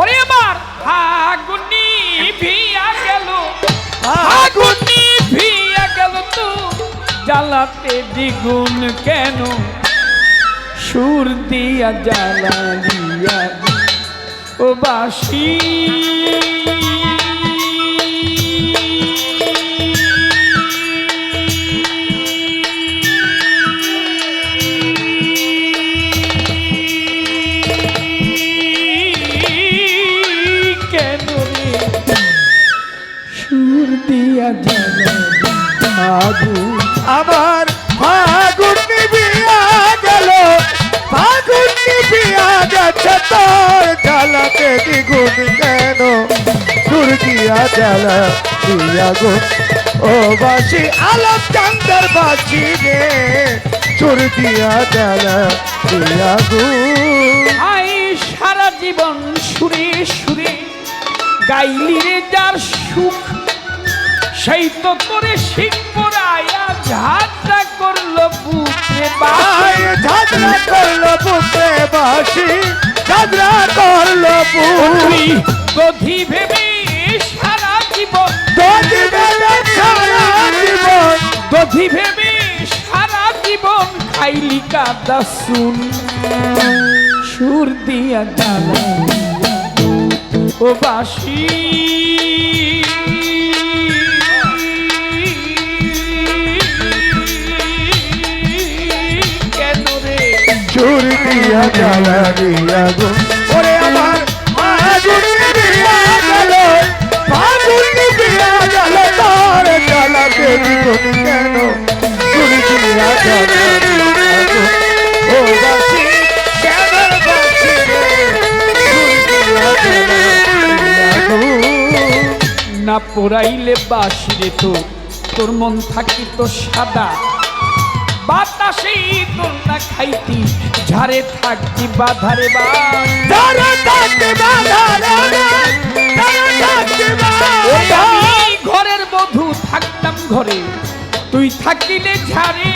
ওরে আমার ফাগুনি ভিয়া গেল। ফাগুনি ভিয়া গেল তো, জ্বালাতে দ্বিগুণ কেন? সুর দিয়া জ্বালালিয়া ও বাসি। আগুন আমার ফাগুন নিবিয়া গেল ফাগুন নিবিয়া গেছে তোর জ্বালাতে দ্বিগুণ কেন? সুর দিয়া জ্বালা দিয়া গুণ ও বাসি আলম চান্দার বাসি রে সুর দিয়া জ্বালা দিয়া গুণ আই সারা জীবন সুরে সুরে গাইলি রে যার সুখ সেই তো তোরে শিখ পড়ায়া ঝাঁটা করল বুকে ঝগড়া করল বুকে বাসি ঝগড়া করল বুক। গধি ভেবে সারা জীবন। দোষী বেদে সারা জীবন। ভেবে সারা জীবন খাইলি কাদা শুন সুর দিয়া জ্বালা ও বাসি দিয়া জ্বালা দিয়া গো। ওরে আমার আগুন দিয়া গেল। আগুন দিয়া গেল, তোর জ্বালা ও বাসি কেন বাসি রে। দিয়া জ্বালা না পোড়াইলে বাসিরে তো তোর। মন থাকি তো সাদা। বাতাসে তোর না খাইতি ঝাড়ে থাকতি বাধারে বা। যারা থাকতে বাধা রে যারা থাকতে ওই বাধা আমি ঘরের বধূ থাকতাম ঘরে তুই থাকিলে ঝাড়ে।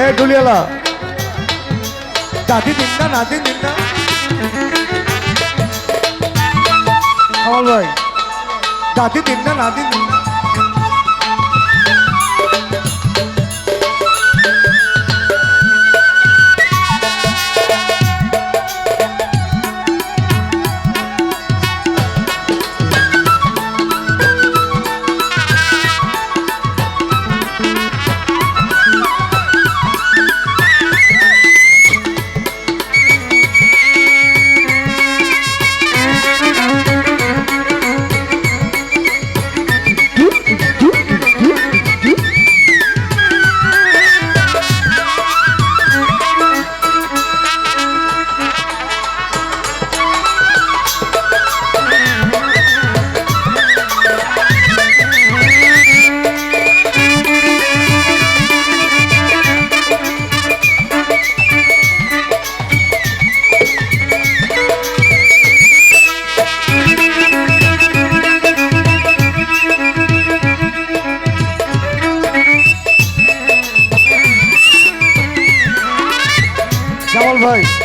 এ ডুলিয়ালা দাদি দিন না নাতি দিন না। কামাল ভাই দাদি দিন না হয়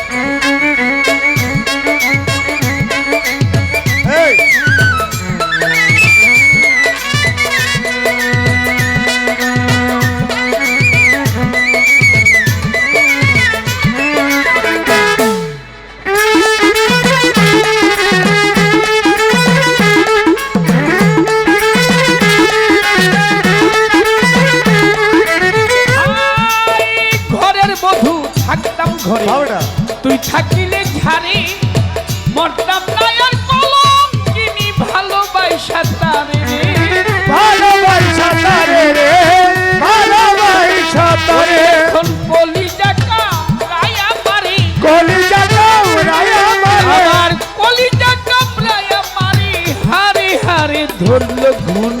ধরল ঘুণ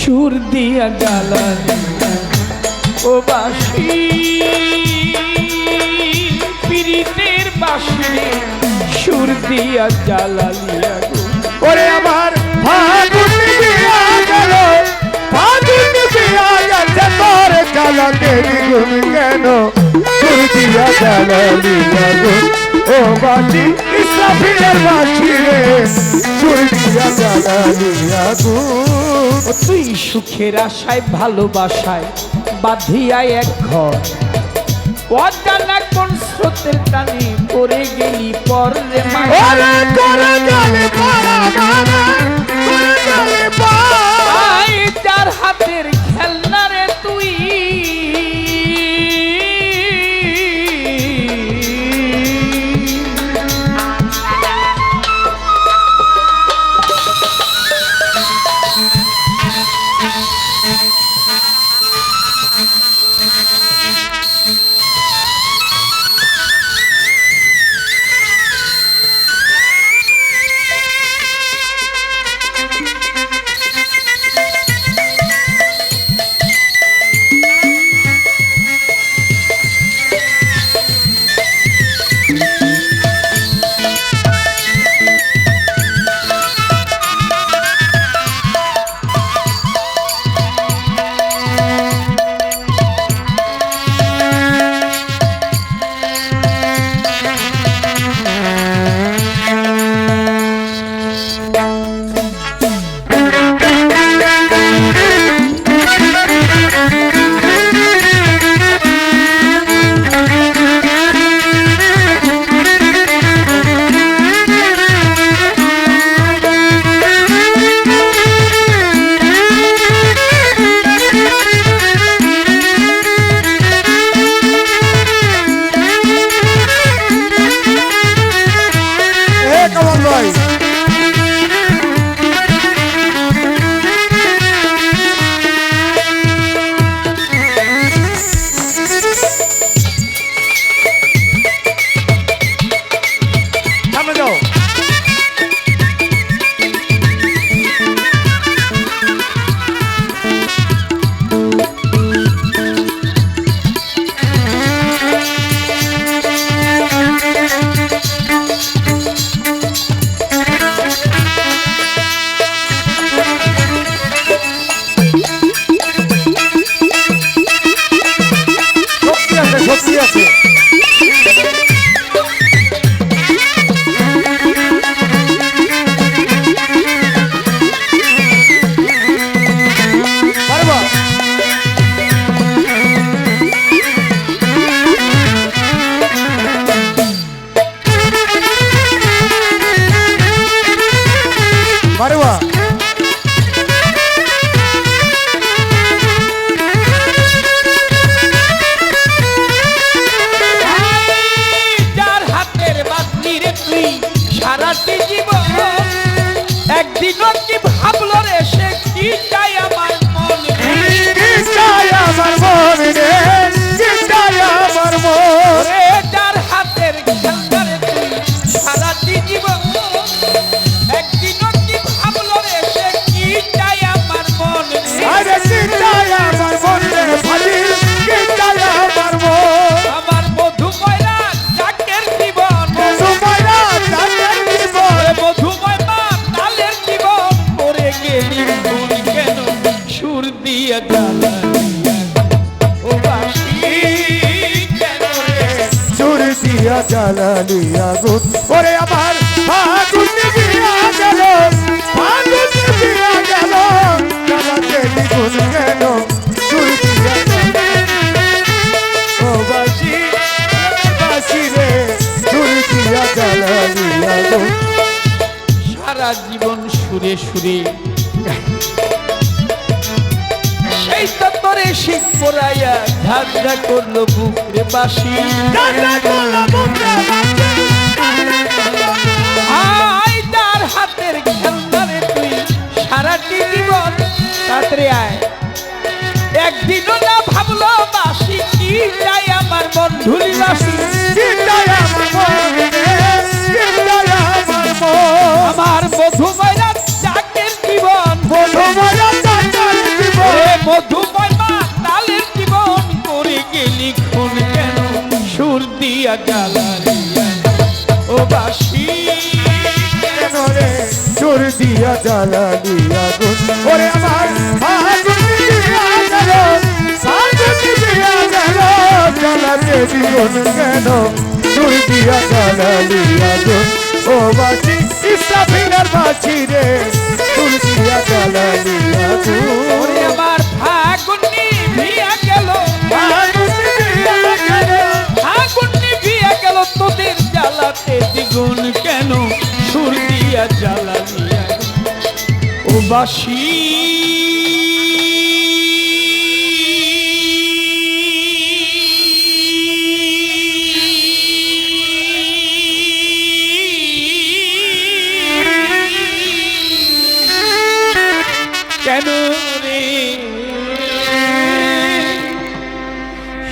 সুর দিয়া গালানি ও বাসি পীড়িতের বাসি সুর দিয়া জ্বালালিয়া ওরে আমার ভাগুন দিয়া গেল। আছে তোর চালাকের গুণ কেন? তুই দিয়া চালালি গুণ ও বাটি ইসরাফিলের বাটি রে। তুই দিয়া চালালি গুণ তুই সুখের আশায় ভালোবাসায় বাঁধিয়ায় এক ঘর। অজানা কোন স্রোতের টানে পড়ে গেলি পর রে মা করে গেলি পর সুরে। সেই তরে পড়াইয়া করল বাসি তার হাতের খেলনারে তুই জীবন আয়। না ভাবলো বাসি কি চাই আমার বন্ধুরি বাসি কি আমার দিয়া আগুন ওরে আমার জ্বালাতে জীবন কেন? দিয়া আগুন ও বাসি ইসরাফিলের বাসি রে দিয়া ওরে আমার ফাগুনি গেল ফাগুনি গেল। তোদের জ্বালাতে বাসি কেন রে?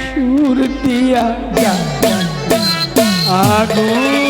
সুর দিয়া আগুন